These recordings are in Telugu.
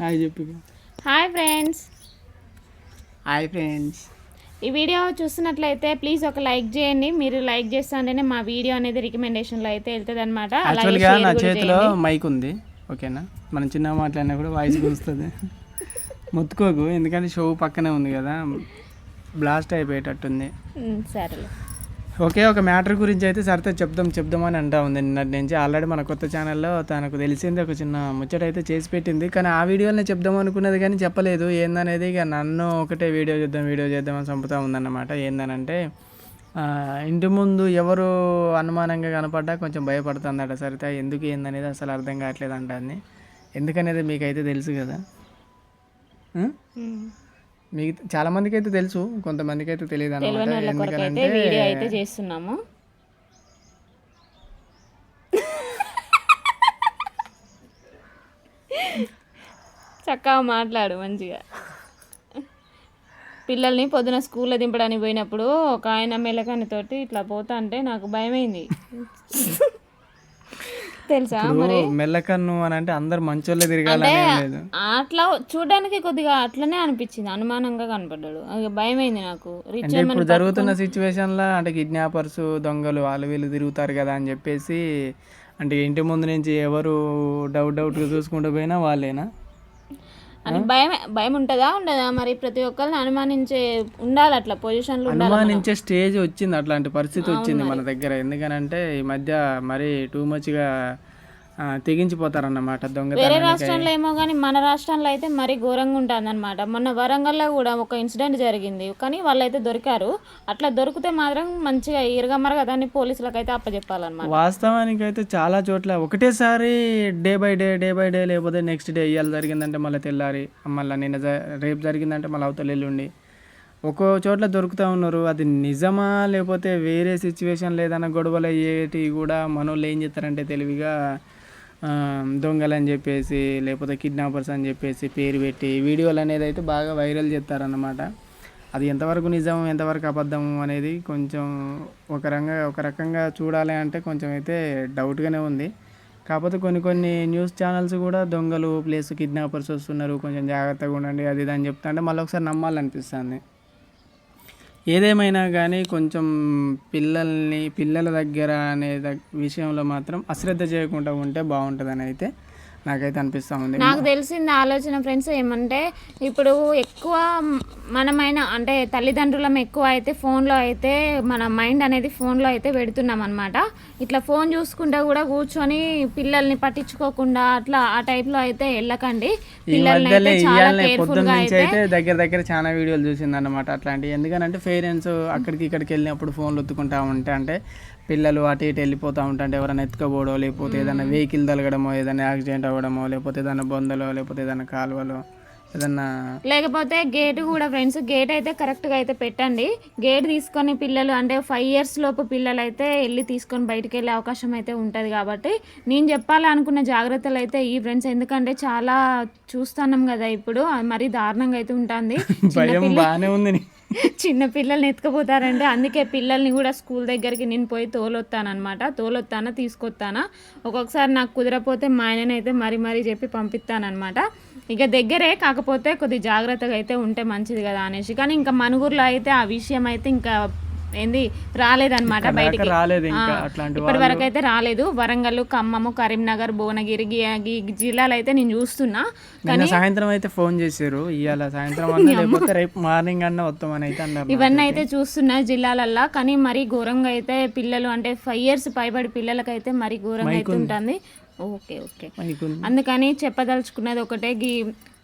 హాయ్ చెప్పు. Hi friends. Hi friends. ఈ వీడియో చూస్తున్నట్లయితే ప్లీజ్ ఒక లైక్ చేయండి. మీరు లైక్ చేస్తుంటేనే మా వీడియో అనేది రికమెండేషన్లో అయితే వెళ్తుంది అనమాట యాక్చువల్గా నా చేతిలో మైక్ ఉంది. ఓకేనా? మనం చిన్న మాట్లాడినా కూడా వాయిస్ వస్తుంది మొత్తుకోకు ఎందుకంటే షో పక్కనే ఉంది కదా. బ్లాస్ట్ అయిపోయేటట్టుంది. సరే ఓకే ఒక మ్యాటర్ గురించి అయితే సరితే చెప్దాం చెప్దామని అంటా ఉంది. నిన్నటి నుంచి ఆల్రెడీ మన కొత్త ఛానల్లో తనకు తెలిసింది ఒక చిన్న ముచ్చట అయితే చేసి పెట్టింది. కానీ ఆ వీడియోనే చెప్దాం అనుకున్నది కానీ చెప్పలేదు. ఏందనేది ఇక నన్ను ఒకటే వీడియో చేద్దాం వీడియో చేద్దాం అని చంపుతా ఉందన్నమాట. ఏందనంటే ఇంటి ముందు ఎవరు అనుమానంగా కనపడ్డా కొంచెం భయపడుతుందట సరిత. ఎందుకు ఏందనేది అసలు అర్థం కావట్లేదు అంటుంది. ఎందుకనేది మీకైతే తెలుసు కదా? మీకు చాలా మందికి అయితే తెలుసు కొంతమందికి అయితే తెలియదు అనమాట అయితే వీడియో అయితే చేస్తున్నాము. చక్కగా మాట్లాడు మంచిగా. పిల్లల్ని పొద్దున స్కూల్లో దింపడానికి పోయినప్పుడు ఒక ఆయన మెల్లకాని తోటి ఇట్లా పోతా అంటే నాకు భయమైంది. తెలుసా మరి? మెల్లకన్ను అని అంటే అందరు మంచోళ్ళే తిరగాలని లేదు. అట్లా చూడడానికి కొద్దిగా అట్లనే అనిపించింది అనుమానంగా కనపడ్డాడు. భయమైంది నాకు. ఇప్పుడు జరుగుతున్న సిచ్యువేషన్లో అంటే కిడ్నాపర్స్ దొంగలు వాళ్ళు వీళ్ళు తిరుగుతారు కదా అని చెప్పేసి అంటే ఇంటి ముందు నుంచి ఎవరు డౌట్ డౌట్ చూసుకుంటూ పోయినా వాళ్ళేనా? అని భయం భయం ఉంటుందా ఉండదా? మరి ప్రతి ఒక్కరిని అనుమానించే ఉండాలి అట్లా పొజిషన్లో ఉండాలి అనుమానించే స్టేజ్ వచ్చింది అట్లాంటి పరిస్థితి వచ్చింది మన దగ్గర. ఎందుకనంటే ఈ మధ్య మరీ టూ మచ్గా తెగించిపోతారన్నమాట దొంగ వేరే రాష్ట్రంలో ఏమో కానీ మన రాష్ట్రంలో అయితే మరీ ఘోరంగా ఉంటుంది అనమాట మొన్న వరంగల్లో కూడా ఒక ఇన్సిడెంట్ జరిగింది. కానీ వాళ్ళైతే దొరికారు. అట్లా దొరికితే మాత్రం మంచిగా ఇరగమరగా దాన్ని పోలీసులకు అయితే అప్పచెప్పాలన్నమాట వాస్తవానికి అయితే చాలా చోట్ల ఒకటేసారి day by day day by day లేకపోతే నెక్స్ట్ డే ఇవాళ జరిగిందంటే మళ్ళీ తెల్లారి మళ్ళీ నిన్న రేపు జరిగిందంటే మళ్ళీ అవతల ఎల్లుండి. ఒక్కో చోట్ల దొరుకుతూ ఉన్నారు. అది నిజమా లేకపోతే వేరే సిచ్యువేషన్ లేదన్న గొడవలు అయ్యేటి కూడా మనోళ్ళు ఏం చేస్తారంటే తెలివిగా దొంగలని చెప్పేసి లేకపోతే కిడ్నాపర్స్ అని చెప్పేసి పేరు పెట్టి వీడియోలు అనేది అయితే బాగా వైరల్ చేస్తారన్నమాట. అది ఎంతవరకు నిజం ఎంతవరకు అబద్ధం అనేది కొంచెం ఒక రంగా ఒక రకంగా చూడాలి అంటే కొంచెం అయితే డౌట్గానే ఉంది. కాకపోతే కొన్ని కొన్ని న్యూస్ ఛానల్స్ కూడా దొంగలు ప్లేస్ కిడ్నాపర్స్ వస్తున్నారు కొంచెం జాగ్రత్తగా ఉండండి అది ఇది అని చెప్తా అంటే మళ్ళీ ఒకసారి నమ్మాలనిపిస్తుంది. ఏదేమైనా కానీ కొంచెం పిల్లల్ని పిల్లల దగ్గర అనే దగ్- విషయంలో మాత్రం అశ్రద్ధ చేయకుండా ఉంటే బాగుంటుందని అయితే నాకైతే అనిపిస్తూ ఉంది నాకు తెలిసింది ఆలోచన ఫ్రెండ్స్ ఏమంటే ఇప్పుడు ఎక్కువ మనమైన అంటే తల్లిదండ్రులం ఎక్కువ అయితే ఫోన్లో అయితే మన మైండ్ అనేది ఫోన్లో అయితే పెడుతున్నాం అనమాట ఇట్లా ఫోన్ చూసుకుంటా కూడా కూర్చొని పిల్లల్ని పట్టించుకోకుండా అట్లా ఆ టైప్లో అయితే వెళ్ళకండి. పిల్లల్ని చాలా కేర్ఫుల్గా అయితే దగ్గర దగ్గర చాలా వీడియోలు చూసింది అనమాట అట్లాంటివి. ఎందుకంటే పేరెంట్స్ అక్కడికి ఇక్కడికి వెళ్ళినప్పుడు ఫోన్లు ఒత్తుకుంటా ఉంటే అంటే పిల్లలు అటు ఇటు వెళ్ళిపోతూ ఉంటే ఎవరైనా ఎత్తుకపోవడో లేకపోతే ఏదైనా వెహికల్ తలగడమో ఏదైనా యాక్సిడెంట్ అవ్వడమో లేకపోతే ఏదైనా బొందలో లేకపోతే ఏదైనా కాలువలో ఏదన్నా లేకపోతే గేట్ కూడా ఫ్రెండ్స్ గేట్ అయితే కరెక్ట్గా అయితే పెట్టండి. గేట్ తీసుకొని పిల్లలు అంటే ఫైవ్ ఇయర్స్ లోపు పిల్లలు అయితే వెళ్ళి తీసుకొని బయటికి వెళ్ళే అవకాశం అయితే ఉంటుంది కాబట్టి నేను చెప్పాలి అనుకున్న జాగ్రత్తలు అయితే ఈ ఫ్రెండ్స్. ఎందుకంటే చాలా చూస్తున్నాం కదా ఇప్పుడు మరీ దారుణంగా అయితే ఉంటుంది. భయం బాగానే ఉంది. చిన్న పిల్లల్ని ఎత్తుకుపోతారంటే అందుకే పిల్లల్ని కూడా స్కూల్ దగ్గరికి నేను పోయి తోలొత్తానమాట తోలొత్తానా తీసుకొస్తానా ఒక్కొక్కసారి నాకు కుదరపోతే మా ఆయననైతే మరీ మరీ చెప్పి పంపిస్తానమాట ఇక దగ్గరే కాకపోతే కొద్ది జాగ్రత్తగా అయితే ఉంటే మంచిది కదా అనేసి. కానీ ఇంకా మనుగురులో అయితే ఆ విషయం అయితే ఇంకా ఏంది? రాలేదన్నమాట బయటికి. రాలేదు ఇప్పటి వరకు అయితే రాలేదు. వరంగల్ ఖమ్మము కరీంనగర్ భువనగిరి జిల్లాలు అయితే నేను చూస్తున్నా. నిన్న సాయంత్రం అయితే ఫోన్ చేశారు. ఇవాళ సాయంత్రం లేకపోతే రేపు మార్నింగ్ అన్న వస్తామని అయితే అన్నారు ఇవన్నీ అయితే చూస్తున్నా జిల్లాలల్లో. కానీ మరీ ఘోరంగా అయితే పిల్లలు అంటే ఫైవ్ ఇయర్స్ పైబడి పిల్లలకైతే మరీ ఘోరంగా అయితే ఉంటుంది. Okay okay. అందుకని చెప్పదలుచుకున్నది ఒకటే. గీ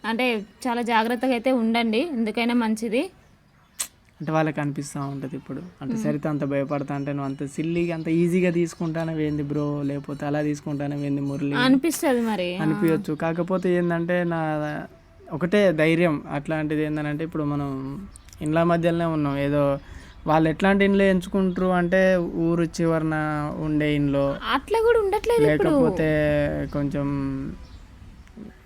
అంటే చాలా జాగ్రత్తగా అయితే ఉండండి. ఎందుకైనా మంచిది. అంటే వాళ్ళకి అనిపిస్తూ ఉంటుంది ఇప్పుడు. అంటే సరిత అంత భయపడతా అంటే నువ్వు అంత సిల్లీగా అంత ఈజీగా తీసుకుంటానే ఏంది బ్రో లేకపోతే అలా తీసుకుంటానే ఏంది మురళి? అనిపిస్తుంది మరి అనిపించచ్చు కాకపోతే ఏంటంటే నా ఒకటే ధైర్యం. అట్లాంటిది ఏంటంటే ఇప్పుడు మనం ఇండ్ల మధ్యలోనే ఉన్నాం. ఏదో వాళ్ళు ఎట్లాంటి ఇండ్లు ఎంచుకుంటారు అంటే ఊరు చివరన ఉండే ఇండ్లో. అట్లా కూడా ఉండట్లేదు లేకపోతే కొంచెం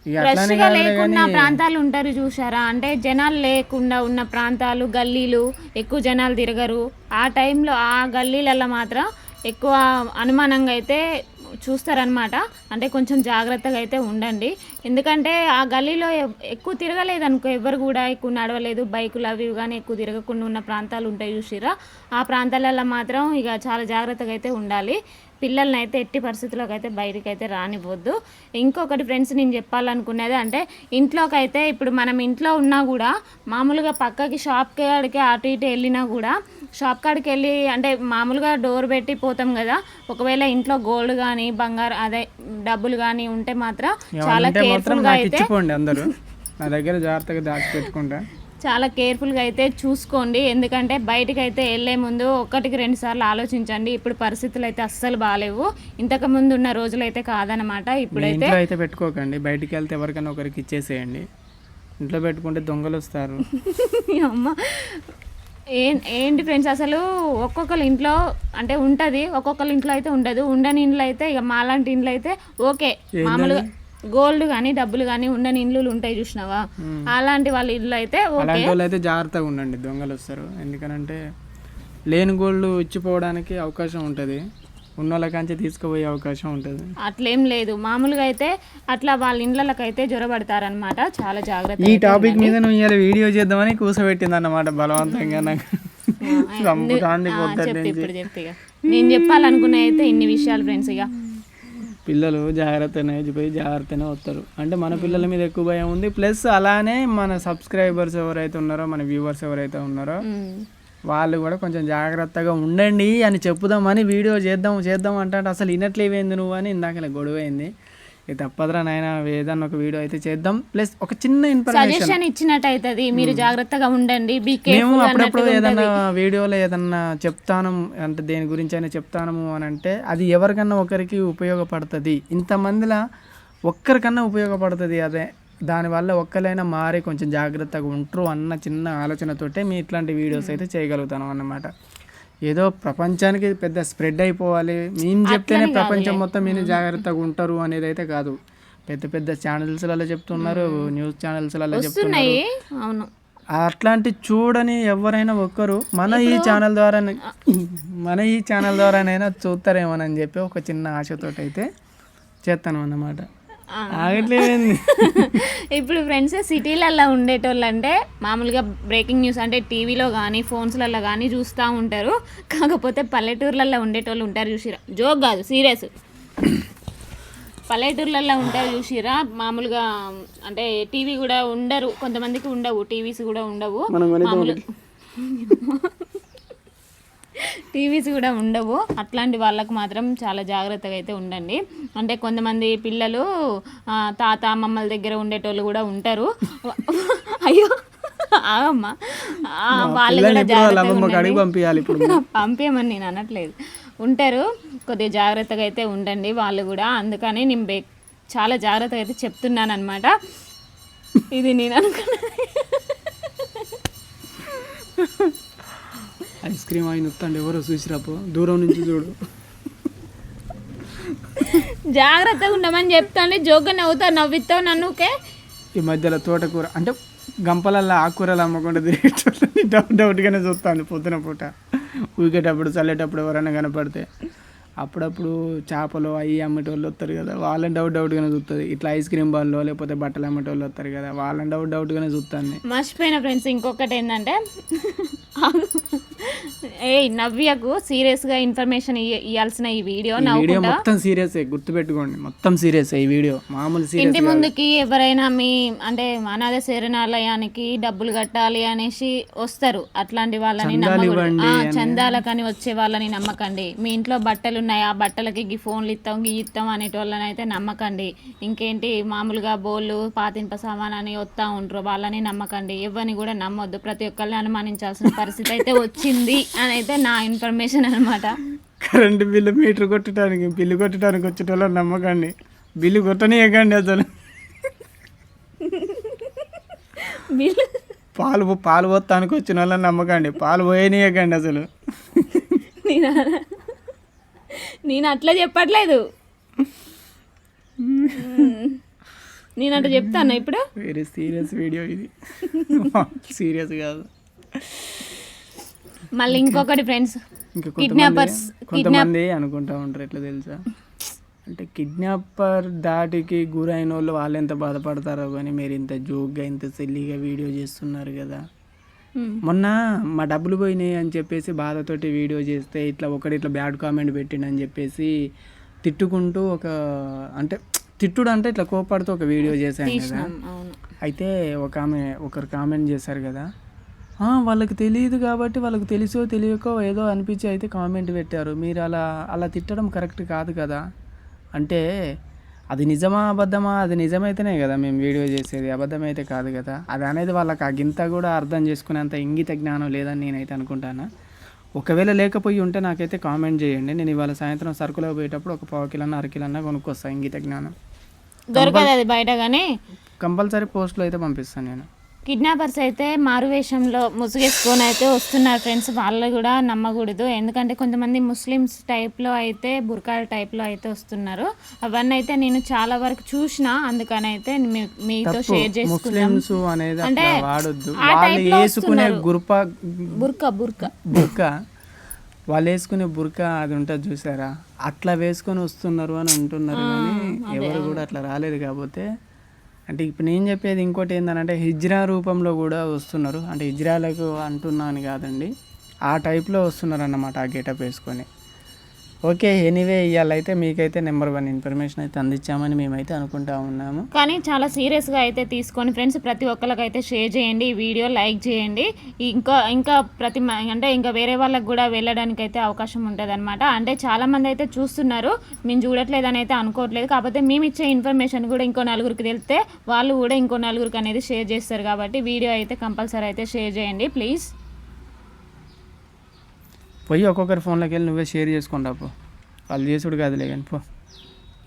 ఇక ఫ్రెష్ అట్లానే గా కాదులే లేకున్న కానీ ప్రాంతాలు ఉంటారు చూసారా అంటే జనాలు లేకుండా ఉన్న ప్రాంతాలు గల్లీలు ఎక్కువ జనాలు తిరగరు. ఆ టైంలో ఆ గల్లీలలో మాత్రం ఎక్కువ అనుమానంగా అయితే చూస్తారనమాట అంటే కొంచెం జాగ్రత్తగా అయితే ఉండండి. ఎందుకంటే ఆ గల్లీలో ఎక్కువ తిరగలేదు అనుకో ఎవరు కూడా ఎక్కువ నడవలేదు. బైకులు అవి కానీ ఎక్కువ తిరగకుండా ఉన్న ప్రాంతాలు ఉంటాయి చూసిరా ఆ ప్రాంతాలలో మాత్రం ఇక చాలా జాగ్రత్తగా అయితే ఉండాలి. పిల్లల్ని అయితే ఎట్టి పరిస్థితుల్లోకి అయితే బయటికి అయితే రానివ్వద్దు. ఇంకొకటి ఫ్రెండ్స్ నేను చెప్పాలనుకునేది అంటే ఇంట్లోకి అయితే ఇప్పుడు మనం ఇంట్లో ఉన్నా కూడా మామూలుగా పక్కకి షాప్ కాడికి అటు ఇటు వెళ్ళినా కూడా షాప్ కాడికి వెళ్ళి అంటే మామూలుగా డోర్ పెట్టి పోతాం కదా ఒకవేళ ఇంట్లో గోల్డ్ కానీ బంగారు అదే డబ్బులు కానీ ఉంటే మాత్రం చాలా కేర్ఫుల్గా అయితే నా దగ్గర జాగ్రత్తగా దాచి పెట్టుకుంటా. చాలా కేర్ఫుల్గా అయితే చూసుకోండి. ఎందుకంటే బయటికి అయితే వెళ్ళే ముందు ఒకటికి రెండు సార్లు ఆలోచించండి. ఇప్పుడు పరిస్థితులు అయితే అస్సలు బాగాలేవు ఇంతకు ముందు ఉన్న రోజులు అయితే కాదనమాట ఇప్పుడైతే అయితే పెట్టుకోకండి. బయటికి వెళ్తే ఎవరికైనా ఒకరికి ఇచ్చేసేయండి. ఇంట్లో పెట్టుకుంటే దొంగలు వస్తారు. అమ్మ. ఏం ఏంటి ఫ్రెండ్స్ అసలు? ఒక్కొక్కరి ఇంట్లో అంటే ఉంటుంది. ఒక్కొక్కరి ఇంట్లో అయితే ఉండదు. ఉండని ఇంట్లో అయితే ఇక మాలాంటి ఇంట్లో అయితే ఓకే. మామూలుగా గోల్డ్ కానీ డబ్బులు కానీ ఉండని ఇండ్లు ఉంటాయి చూసినావా? అలాంటి వాళ్ళ ఇల్లు అయితే అలాంటి వాళ్ళు అయితే జాగ్రత్తగా ఉండండి దొంగలు వస్తారు. ఎందుకనంటే లేని గోళ్ళు ఇచ్చిపోవడానికి అవకాశం ఉంటుంది. ఉన్న వాళ్ళకంచి తీసుకుపోయే అవకాశం ఉంటుంది. అట్లేం లేదు. మామూలుగా అయితే అట్లా వాళ్ళ ఇండ్లకి అయితే జ్వరపడతారనమాట చాలా జాగ్రత్త ఈ టాపిక్ మీద నువ్వు ఇవాళ వీడియో చేద్దామని కూసబెట్టింది అన్నమాట బలవంతంగా నాకు. నేను చెప్పాలనుకునే అయితే ఇన్ని విషయాలు ఫ్రెండ్స్ ఇక. పిల్లలు జాగ్రత్తనే పోయి జాగ్రత్తనే వస్తారు. అంటే మన పిల్లల మీద ఎక్కువ భయం ఉంది. ప్లస్ అలానే మన సబ్స్క్రైబర్స్ ఎవరైతే ఉన్నారో మన వ్యూవర్స్ ఎవరైతే ఉన్నారో. వాళ్ళు కూడా కొంచెం జాగ్రత్తగా ఉండండి అని చెప్పుదామని వీడియో చేద్దాం చేద్దాం అంటే అసలు వినట్లేవేంది నువ్వు అని ఇందాకలే గొడవ ఇక తప్పదురా నాయన ఏదన్నా ఒక వీడియో అయితే చేద్దాం. ప్లస్ ఒక చిన్న ఇన్ఫర్మేషన్. ఇచ్చినట్టు అవుతుంది మీరు జాగ్రత్తగా ఉండండి. మేము అప్పుడప్పుడు ఏదన్నా వీడియోలో ఏదన్నా చెప్తాను అంటే దేని గురించి అయినా చెప్తాను అని అంటే అది ఎవరికన్నా ఒకరికి ఉపయోగపడుతుంది. ఇంతమందిలా ఒక్కరికన్నా ఉపయోగపడుతుంది అదే. దానివల్ల ఒక్కరైనా మారి కొంచెం జాగ్రత్తగా ఉంటారు అన్న చిన్న ఆలోచనతోటే మీ ఇట్లాంటి వీడియోస్ అయితే చేయగలుగుతాను అన్నమాట. ఏదో ప్రపంచానికి పెద్ద స్ప్రెడ్ అయిపోవాలి. మేము చెప్తేనే ప్రపంచం మొత్తం మీరు జాగ్రత్తగా ఉంటారు అనేది అయితే కాదు. పెద్ద పెద్ద ఛానల్స్లలో చెప్తున్నారు న్యూస్ ఛానల్స్లలో చెప్తున్నారు. అవును. అట్లాంటి చూడని ఎవరైనా ఒక్కరు మన ఈ ఛానల్ ద్వారా మన ఈ ఛానల్ ద్వారానైనా చూస్తారేమోనని చెప్పి ఒక చిన్న ఆశతోటి అయితే చేస్తాను అన్నమాట. ఆగట్లేదండి. ఇప్పుడు ఫ్రెండ్స్ సిటీలల్లో ఉండేటోళ్ళు అంటే మామూలుగా బ్రేకింగ్ న్యూస్ అంటే టీవీలో కానీ ఫోన్స్లలో కానీ చూస్తూ ఉంటారు. కాకపోతే పల్లెటూర్లలో ఉండేటోళ్ళు ఉంటారు చూసిరా. జోక్ కాదు సీరియస్. పల్లెటూర్లలో ఉంటారు చూసిరా. మామూలుగా అంటే టీవీ కూడా ఉండరు. కొంతమందికి ఉండవు టీవీస్ కూడా ఉండవు. మామూలు టీవీస్ కూడా ఉండవు. అట్లాంటి వాళ్ళకు మాత్రం చాలా జాగ్రత్తగా అయితే ఉండండి. అంటే కొంతమంది పిల్లలు తాత అమ్మమ్మల దగ్గర ఉండేటోళ్ళు కూడా ఉంటారు. అయ్యో ఆగమ్మా. వాళ్ళు కూడా జాగ్రత్తగా పంపేయమని నేను అనట్లేదు. ఉంటారు కొద్దిగా జాగ్రత్తగా అయితే ఉండండి వాళ్ళు కూడా. అందుకని నేను చాలా జాగ్రత్తగా అయితే చెప్తున్నాను అనమాట ఇది నేను అనుకున్నా ఐస్ క్రీమ్ అయిన వస్తాండి ఎవరో చూసిరాపో. దూరం నుంచి చూడు. జాగ్రత్తగా ఉండమని చెప్తాను జోగ్గా నవ్వుతావు నవ్విస్తావు నన్నుకే. ఈ మధ్యలో తోటకూర అంటే గంపలల్లో ఆకుకూరలు అమ్మకుండా తిరిగేటోళ్ళని డౌట్ డౌట్గానే చూస్తాను పొద్దున పూట. ఊకేటప్పుడు చల్లేటప్పుడు ఎవరైనా కనపడితే. అప్పుడప్పుడు చేపలు అవి అమ్మేటోళ్ళు వస్తారు కదా వాళ్ళని డౌట్ డౌట్గానే చూస్తుంది ఇట్లా ఐస్ క్రీమ్ బాల్లో లేకపోతే బట్టలు అమ్మేటోళ్ళు వస్తారు కదా వాళ్ళని డౌట్ డౌట్గానే చూస్తాను మర్చిపోయిన ఫ్రెండ్స్ ఇంకొకటి ఏంటంటే ఏ నవ్యకు సీరియస్గా ఇన్ఫర్మేషన్ ఇవ్వాల్సిన ఈ వీడియో వీడియో మొత్తం సీరియస్ గుర్తుపెట్టుకోండి. మొత్తం సీరియస్ ఈ వీడియో. మామూలు సీరియస్ ఇంటి ముందుకి ఎవరైనా మీ అంటే అనాథ శరణాలయానికి డబ్బులు కట్టాలి అనేసి వస్తారు. అట్లాంటి వాళ్ళని ఆ, చందాలకని వచ్చే వాళ్ళని నమ్మకండి. మీ ఇంట్లో బట్టలు ఉన్నాయి ఆ బట్టలకి గీ ఫోన్లు ఇస్తాం గీ ఇస్తాం అనేటోళ్ళని అయితే నమ్మకండి. ఇంకేంటి మామూలుగా బోళ్ళు పాతింప సామాన్ అని వస్తూ ఉంటారు వాళ్ళని నమ్మకండి. ఎవరిని కూడా నమ్మొద్దు. ప్రతి ఒక్కరిని అనుమానించాల్సిన పరిస్థితి అయితే వచ్చింది అని అయితే నా ఇన్ఫర్మేషన్ అనమాట కరెంట్ బిల్లు మీటర్ కొట్టడానికి బిల్లు కొట్టడానికి వచ్చేటోళ్ళని నమ్మకండి బిల్లు కొట్టనీయకండి అసలు. వీళ్ళు పాలు పాలు పోతానికి వచ్చిన వాళ్ళని నమ్మకండి పాలు పోయనీయకండి అసలు. నేను నేను అట్లా చెప్పట్లేదు. నేను అట్లా చెప్తాను ఇప్పుడు? వెరీ సీరియస్ వీడియో ఇది. సీరియస్ కాదు. మళ్ళీ ఇంకొకటి ఫ్రెండ్స్ ఇంకా Kidnappers, కొంతమంది అనుకుంటా ఉంటారు ఎట్లా తెలుసా? అంటే కిడ్నాపర్ దాటికి గురైన వాళ్ళు వాళ్ళు ఎంత బాధపడతారో కానీ మీరు ఇంత జోక్గా ఇంత సిల్లీగా వీడియో చేస్తున్నారు కదా. మొన్న మా డబ్బులు పోయినాయి అని చెప్పేసి బాధతోటి వీడియో చేస్తే ఇట్లా ఒకటి ఇట్లా బ్యాడ్ కామెంట్ పెట్టిండని చెప్పేసి తిట్టుకుంటూ ఒక అంటే తిట్టుడు అంటే ఇట్లా కోపడుతూ ఒక వీడియో చేశాను కదా. అయితే ఒక ఆమె ఒకరు కామెంట్ చేశారు కదా. "ఆ, వాళ్ళకి తెలియదు కాబట్టి వాళ్ళకి తెలుసో తెలియకో ఏదో అనిపించి అయితే కామెంట్ పెట్టారు. మీరు అలా అలా తిట్టడం కరెక్ట్ కాదు కదా? అంటే అది నిజమా అబద్ధమా? అది నిజమైతేనే కదా మేము వీడియో చేసేది. అబద్ధమైతే కాదు కదా? అది అనేది వాళ్ళకి ఆ గింత కూడా అర్థం చేసుకునేంత ఇంగిత జ్ఞానం లేదని నేనైతే అనుకుంటాను? ఒకవేళ లేకపోయి ఉంటే నాకైతే కామెంట్ చేయండి. నేను ఇవాళ సాయంత్రం సరుకులో పోయేటప్పుడు ఒక పావు కిలన్నా అర కిలన్నా కొనుక్కొస్తాను ఇంగిత జ్ఞానం. దొరకదు అది బయట కానీ. కంపల్సరీ పోస్ట్లో అయితే పంపిస్తాను నేను. కిడ్నాపర్స్ అయితే మారువేషంలో ముసుగేసుకొని అయితే వస్తున్నారు ఫ్రెండ్స్. వాళ్ళు కూడా నమ్మకూడదు. ఎందుకంటే కొంతమంది ముస్లిమ్స్ టైప్లో అయితే బుర్కాల టైప్లో అయితే వస్తున్నారు. అవన్నీ అయితే నేను చాలా వరకు చూసిన అందుకని అయితే మీతో షేర్ అనేది అంటే ఆ. గుర్ప బుర్కా బుర్కా. బుర్కా. వాళ్ళు వేసుకునే బుర్కా అది ఉంటుంది చూసారా? అట్లా వేసుకొని వస్తున్నారు అని అంటున్నారు కానీ ఎవరు కూడా అట్లా రాలేదు. కాకపోతే అంటే ఇప్పుడు నేను చెప్పేది ఇంకోటి ఏంటంటే హిజ్రా రూపంలో కూడా వస్తున్నారు. అంటే హిజ్రాలకు అంటున్నాను కాదండి. ఆ టైప్లో వస్తున్నారు అన్నమాట ఆ గెటప్ వేసుకొని. ఓకే ఎనీవే ఇవాళ అయితే మీకైతే నెంబర్ వన్ ఇన్ఫర్మేషన్ అయితే అందించామని మేమైతే అనుకుంటా ఉన్నాము. కానీ చాలా సీరియస్గా అయితే తీసుకొని ఫ్రెండ్స్. ప్రతి ఒక్కరికి అయితే షేర్ చేయండి ఈ వీడియో లైక్ చేయండి. ఇంకా ఇంకా ప్రతి మ- అంటే ఇంకా వేరే వాళ్ళకి కూడా వెళ్ళడానికి అయితే అవకాశం ఉంటుంది అనమాట అంటే చాలామంది అయితే చూస్తున్నారు మేము చూడట్లేదని అయితే అనుకోవట్లేదు. కాకపోతే మేము ఇచ్చే ఇన్ఫర్మేషన్ కూడా ఇంకో నలుగురికి తెలిస్తే వాళ్ళు కూడా ఇంకో నలుగురికి అనేది షేర్ చేస్తారు కాబట్టి వీడియో అయితే కంపల్సరీ అయితే షేర్ చేయండి ప్లీజ్. పోయి ఒక్కొక్కరి ఫోన్లోకి వెళ్ళి నువ్వే షేర్ చేసుకుంటా పో. వాళ్ళు చేసుడు కాదులే కానీ పో.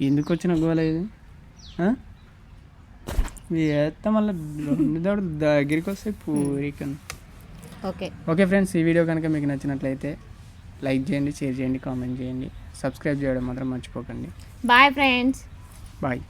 ఎందుకు వచ్చిన గోల ఇది? ఎత్త మళ్ళీ దౌడు దగ్గరికి వస్తే పూరికన్. ఓకే. ఓకే ఫ్రెండ్స్ ఈ వీడియో కనుక మీకు నచ్చినట్లయితే లైక్ చేయండి షేర్ చేయండి కామెంట్ చేయండి. సబ్స్క్రైబ్ చేయడం మాత్రం మర్చిపోకండి. Bye friends. బాయ్.